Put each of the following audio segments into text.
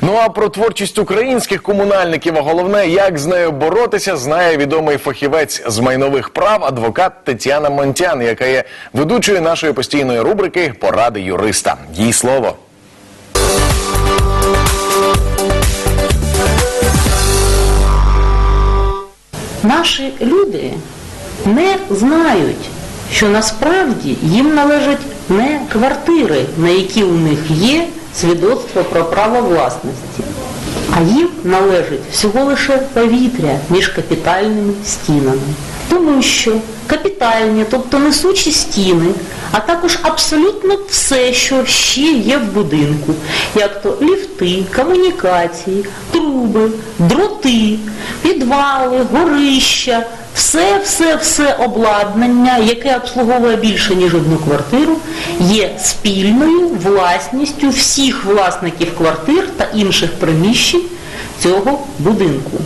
Ну а про творчість українських комунальників, а головне, як з нею боротися, знає відомий фахівець з майнових прав, адвокат Тетяна Монтян, яка є ведучою нашої постійної рубрики Поради юриста. Їй слово. Наші люди не знають, що насправді їм належать не квартири, на які у них є свідоцтво про право власності, а їм належить всього лише повітря між капітальними стінами. Тому що капітальні, тобто несучі стіни, а також абсолютно все, що ще є в будинку, як то ліфти, комунікації, труби, дроти, підвали, горища, все, все, все обладнання, яке обслуговує більше, ніж одну квартиру, є спільною власністю всіх власників квартир та інших приміщень цього будинку.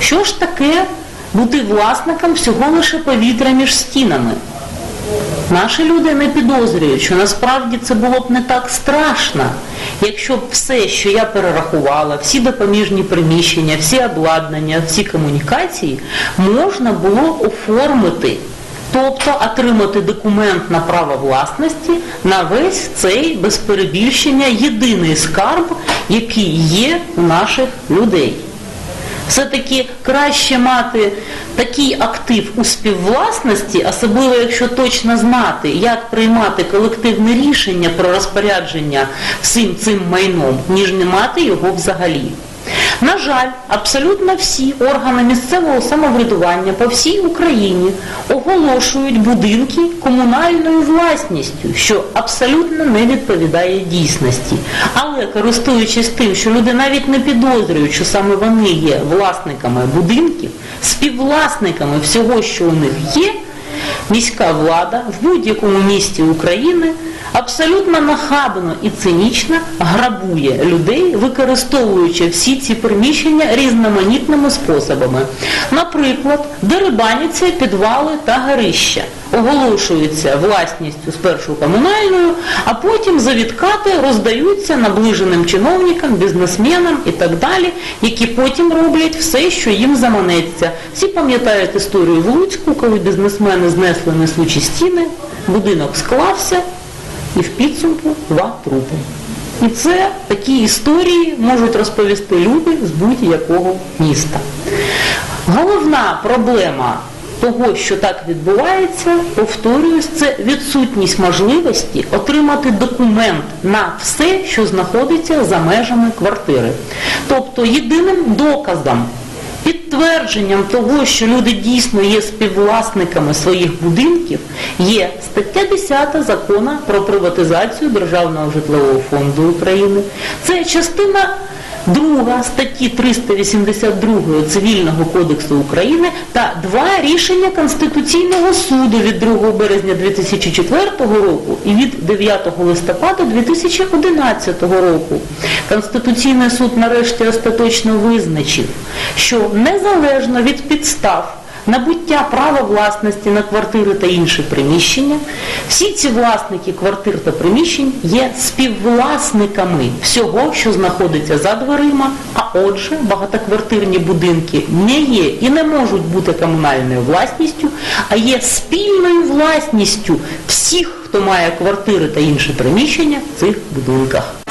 Що ж таке бути власником всього лише повітря між стінами? Наші люди не підозрюють, що насправді це було б не так страшно, якщо б все, що я перерахувала, всі допоміжні приміщення, всі обладнання, всі комунікації, можна було оформити, тобто отримати документ на право власності на весь цей без перебільшення єдиний скарб, який є у наших людей. Все-таки краще мати такий актив у співвласності, особливо якщо точно знати, як приймати колективне рішення про розпорядження всім цим майном, ніж не мати його взагалі. На жаль, абсолютно всі органи місцевого самоврядування по всій Україні оголошують будинки комунальною власністю, що абсолютно не відповідає дійсності. Але користуючись тим, що люди навіть не підозрюють, що саме вони є власниками будинків, співвласниками всього, що у них є, міська влада в будь-якому місті України абсолютно нахабно і цинічно грабує людей, використовуючи всі ці приміщення різноманітними способами. Наприклад, дерибаняться підвали та горища, оголошуються власністю спершу комунальною, а потім за відкати роздаються наближеним чиновникам, бізнесменам і так далі, які потім роблять все, що їм заманеться. Всі пам'ятають історію в Луцьку, коли бізнесмени знесли несучі стіни, будинок склався і в підсумку два трупи. І це такі історії можуть розповісти люди з будь-якого міста. Головна проблема того, що так відбувається, повторююсь, це відсутність можливості отримати документ на все, що знаходиться за межами квартири. Тобто єдиним доказом Підтвердженням того, що люди дійсно є співвласниками своїх будинків, є стаття 10 закону про приватизацію Державного житлового фонду України. Це частина друга статті 382 Цивільного кодексу України та два рішення Конституційного суду від 2 березня 2004 року і від 9 листопада 2011 року. Конституційний суд нарешті остаточно визначив, що незалежно від підстав набуття права власності на квартири та інші приміщення, всі ці власники квартир та приміщень є співвласниками всього, що знаходиться за дверима, а отже, багатоквартирні будинки не є і не можуть бути комунальною власністю, а є спільною власністю всіх, хто має квартири та інші приміщення в цих будинках.